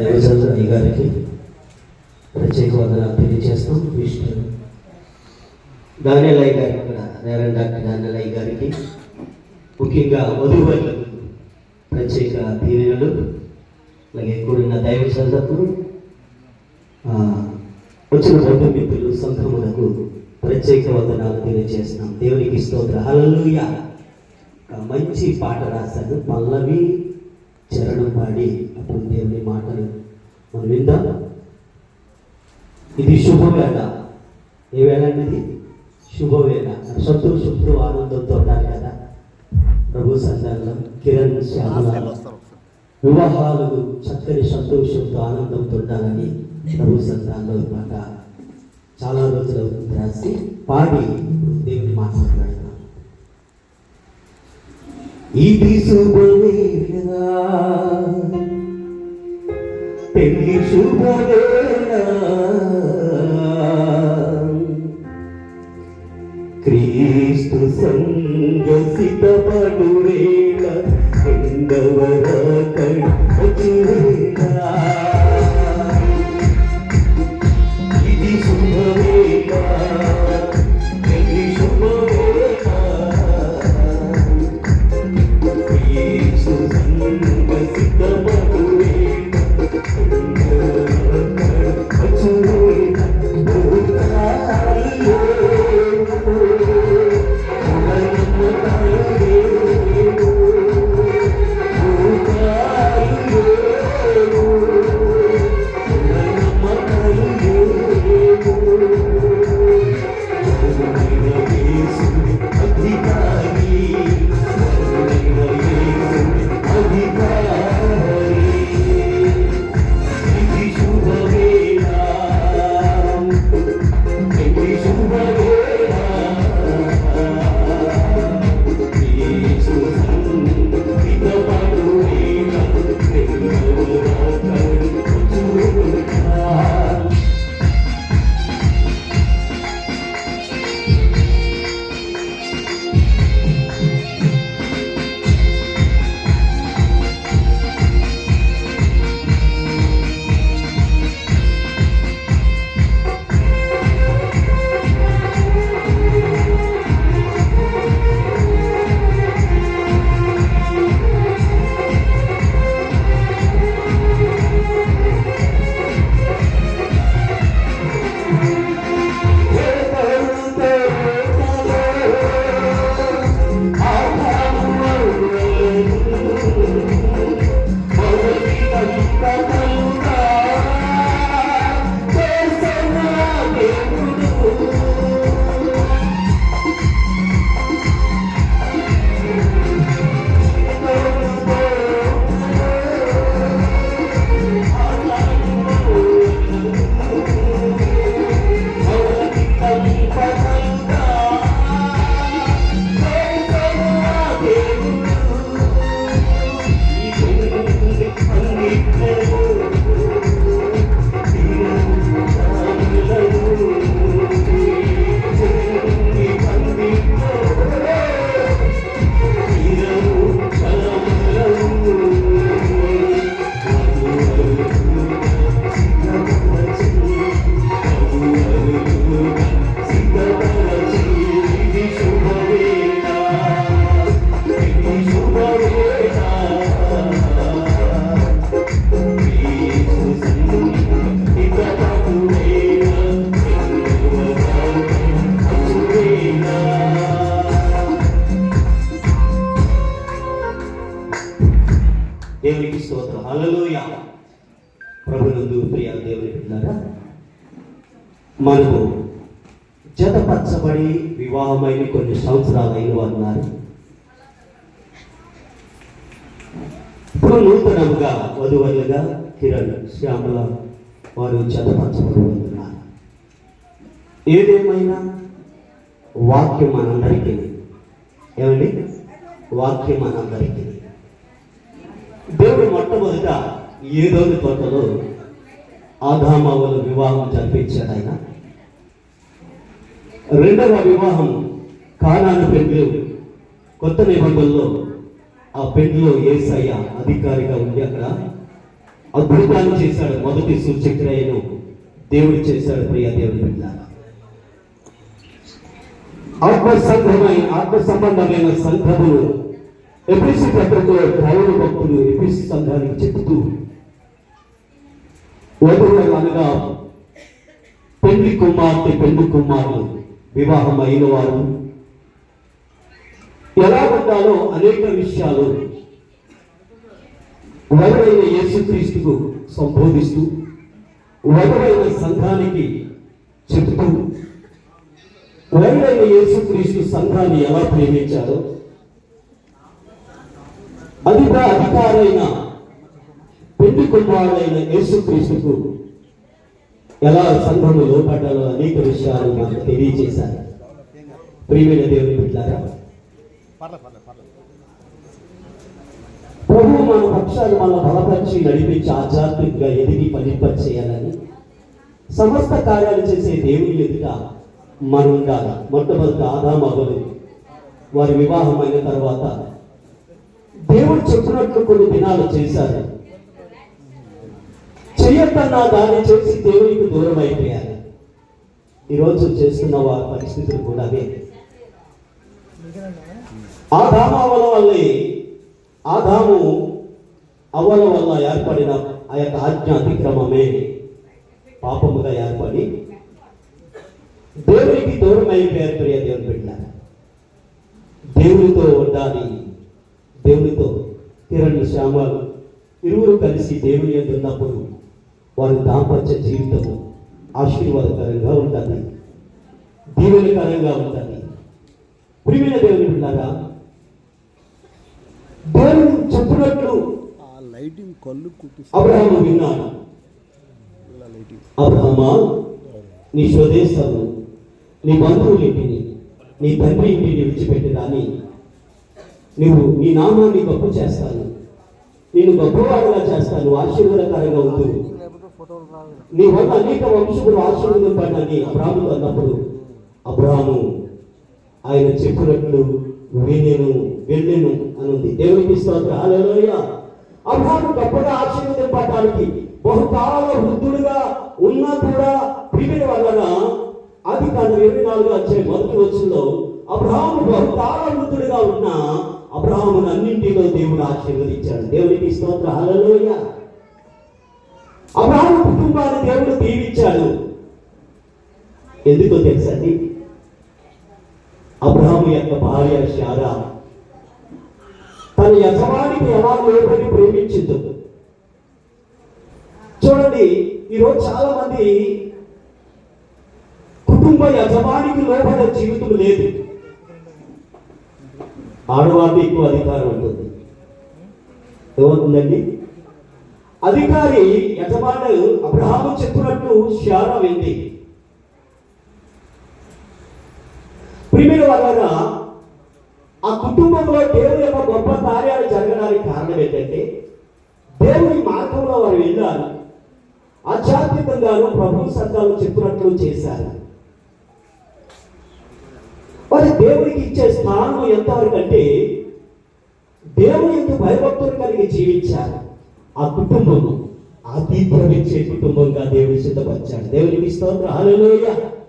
దైవచంద్రయ్య గారికి ప్రత్యేక వందనాలు తెలియజేస్తాం విష్ణు దానిలయ్య గారికి కూడా రేవన్ డాక్టర్ దానిలయ్య గారికి ముఖ్యంగా వధువులకు ప్రత్యేక దీవెనలు అలాగే కూడిన దైవ సందర్భులు వచ్చిన బంధుమిత్రులు సంఘములకు ప్రత్యేక వందనాలు తెలియజేస్తున్నాం. దేవునికి స్తోత్ర. హల్లెలూయా. మంచి పాట రాశాడు. పల్లవి చరణం పాడి అప్పుడు దేవుని మాటలు మనం విందాం. ఇది శుభవేళ. ఏ వేళ అనేది శుభవేళ. శత్రు శుభ్రు ఆనందంతో ఉండాలి కదా. ప్రభు సందర్భం కిరణ్ శ్యామల వివాహాలు చక్కని సంతోషంతో ఆనందంతో ఉండాలని ప్రభు సంఘాల్లో మాట చాలా రోజులు అవుతుంది రాసి పాడి దేవుని మాట్లాడుతున్నాం ఇది శుభవేళ పెళ్ళి శుభవేళ క్రీస్తు సంగసిత పడురేళ రెండవ కడు ఇది హల్లెలూయ ప్రభునందు ప్రియ దేవుని బిడ్డలారా మనకు జతపరచబడి వివాహమైన కొన్ని సంవత్సరాలు అయిన వారు ఇప్పుడు నూతనముగా వధువలుగా కిరణ్ శ్యామల వారు జతపరచబడి ఉన్నారు. ఏదేమైనా వాక్యం మనందరికీ ఏమండి? వాక్యం మనందరికీ. దేవుడు మొట్టమొదట ఏదోని తోటలో ఆదామావుల వివాహం జరిపించాడు ఆయన. రెండవ వివాహం కానాను పెండ్లు కొత్త నిబంధనలో ఆ పెండ్లో ఏసయ్య అధికారిగా ఉంది అక్కడ అద్భుతాన్ని చేశాడు. మొదటి సూచక్రియను దేవుడు చేశాడు ప్రియ దేవుడి బిడ్డ ఆత్మ సంఘమైన ఆత్మ సంబంధమైన సంఘములు ఎపిసి పత్రికలో పౌరు భక్తులు ఎపిసి సంఘానికి చెబుతూ వధువులు అనగా పెళ్ళి కుమార్తె పెళ్ళి కుమారులు వివాహం అయిన వారు. ఎలా ఉండాలో అనేక విషయాలు వరుడైన యేసుక్రీస్తుకు సంబోధిస్తూ వరుడైన సంఘానికి చెబుతూ వరుడైన యేసుక్రీస్తు సంఘాన్ని ఎలా ప్రేమించారో అధిక అధికారైన పెళ్ళి కుమారుడైన యేసుక్రీస్తుకు ఎలా సంఘము లోపడ్డాలో అనేక విషయాలు మాకు తెలియజేశారు. ప్రియమైన దేవుని బిడ్డారా ప్రభు మన పక్షాన్ని మన బలపరిచి నడిపించి ఆధ్యాత్మికంగా ఎదిగి ఫలింపచేయాలని సమస్త కార్యాలు చేసే దేవుని ఎదుట మనం ఉండాలి మొట్టమొదటి ఆదామగులు వారి వివాహం అయిన తర్వాత దేవుడు చెప్పినట్లు కొన్ని దినాలు చేశారు. చెయ్యొద్దన్నా దాన్ని చేసి దేవునికి దూరం అయిపోయారు ఈరోజు చేస్తున్న వారి పరిస్థితులు కూడా అదే ఆ దామావల వల్లే ఆదాము అవ్వల వల్ల ఏర్పడిన ఆ యొక్క ఆజ్ఞ అతిక్రమమే పాపముగా ఏర్పడి దేవునికి దూరం అయిపోయారు ప్రియ దేవుని బిడ్డ దేవునితో ఉండాలి దేవునితో కిరణ్ శ్యామలు. ఇరువురు కలిసి దేవుని యొద్ద వారి దాంపత్య జీవితము ఆశీర్వాదకరంగా ఉంటుంది దీవెనకరంగా ఉంటుంది ప్రియమైన దేవుని బిడ్డారా దేవుడు చెప్పినట్లు ఆ లైటింగ్ కళ్ళు కుట్టి అబ్రహాము విన్నాడు. అబ్రహమా నీ స్వదేశము నీ బంధువుల ఇంటిని నీ తండ్రి ఇంటిని విడిచిపెట్టి రాని నువ్వు నీ నామాన్ని గొప్ప చేస్తాను. నేను గొప్పవాడుగా చేస్తాను ఆశీర్వాదకరంగా ఉంటూ లేకపోతే ఫోటోలు రావు నీ వల్ల అనేక వంశములు ఆశీర్వదింపడని అబ్రాహ్ము అన్నప్పుడు అబ్రాహ్ము ఆయన చెప్పినట్లు వినేను వెళ్ళేను అని ఉంది దేవునికి స్తోత్రం. హల్లెలూయా. అబ్రాహము గొప్పగా ఆశీర్వదింపడానికి బహుకాల వృద్ధుడుగా ఉన్నా కూడా ప్రిమిడి వలన అది కాదు ఇరవై నాలుగు వచ్చే మొదటి వచ్చిందో అబ్రాహ్ము బహుకాల వృద్ధుడుగా ఉన్న అబ్రాహ్మును అన్నింటిలో దేవుడు ఆశీర్వదించాడు. దేవునికి స్తోత్ర. హల్లెలూయా. అబ్రాహం కుటుంబాన్ని దేవుడు దీవించాడు ఎందుకో తెలుసండి? అబ్రాహం యొక్క భార్య శారా తన యజమానికి ఎలా లోపలి ప్రేమించిందో. చూడండి ఈరోజు చాలా మంది కుటుంబ యజమానికి లోపల జీవితం లేదు. ఆడవాళ్ళకి ఎక్కువ అధికారం ఉంటుంది. ఏమవుతుందండి? అధికారి యజమాను అబ్రహాము చెప్పినట్టు శారా వింది ప్రిమిల వలన ఆ కుటుంబంలో దేవుని యొక్క గొప్ప కార్యాలు జరగడానికి కారణం ఏంటంటే దేవుని మార్గంలో వారు వెళ్ళారు ఆధ్యాత్మికంగాను ప్రభు సంతాలు చెప్పినట్లు చేశారు. మరి దేవునికి ఇచ్చే స్థానం ఎంతవరకు అంటే దేవుని ఎందుకు భయభక్తులు కలిగి జీవించారు ఆ కుటుంబము ఆతిథ్యం ఇచ్చే కుటుంబంగా దేవుడు సిద్ధపరిచాడు. దేవునికి స్తోత్రం. హల్లెలూయా.